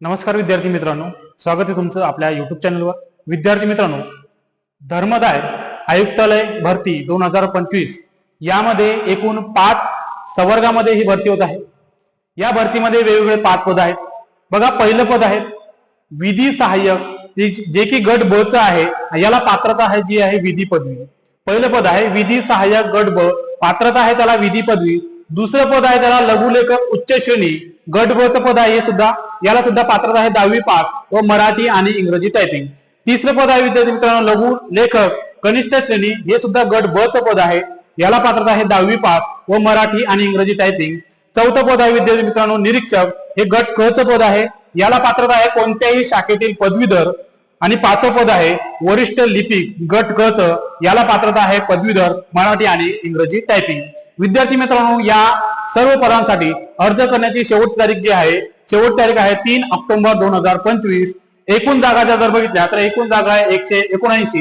नमस्कार विद्यार्थी मित्रांनो. स्वागत आहे तुमचं आपल्या युट्यूब चॅनलवर विद्यार्थी मित्रांनो धर्मदाय आयुक्तालय भरती दोन हजार पंचवीस यामध्ये एकूण पाच संवर्गामध्ये ही भरती होत आहे. या भरतीमध्ये वेगवेगळे पाच पद आहेत. बघा पहिलं पद आहे विधी सहाय्यक. जे- की गट ब च आहे याला पात्रता आहे जी आहे विधी पदवी. पहिलं पद आहे विधी सहाय्यक गट ब. पात्रता आहे त्याला विधी पदवी. दुसरं पद आहे त्याला लघुलेखक उच्च श्रेणी गट च पद आहे हे सुद्धा याला सुद्धा पात्रता आहे दहावी पास व मराठी आणि इंग्रजी टायपिंग तिसरं पद आहे विद्यार्थी मित्रांनो लघु लेखक कनिष्ठ श्रेणी हे सुद्धा गट ब च पद आहे. याला पात्रता आहे दहावी पास व मराठी आणि इंग्रजी टायपिंग चौथं पद आहे विद्यार्थी मित्रांनो निरीक्षक हे गट क च पद आहे. याला पात्रता आहे कोणत्याही शाखेतील पदवीधर. आणि पाचवं पद आहे वरिष्ठ लिपिक गट क च. याला पात्रता आहे पदवीधर मराठी आणि इंग्रजी टायपिंग विद्यार्थी मित्रांनो या सर्व पदांसाठी अर्ज करण्याची शेवटची तारीख जी आहे शेवटची तारीख आहे तीन ऑक्टोबर दोन हजार पंचवीस. एकूण जागा जर बघितल्या तर एकूण जागा आहे एकशे एकोणऐंशी.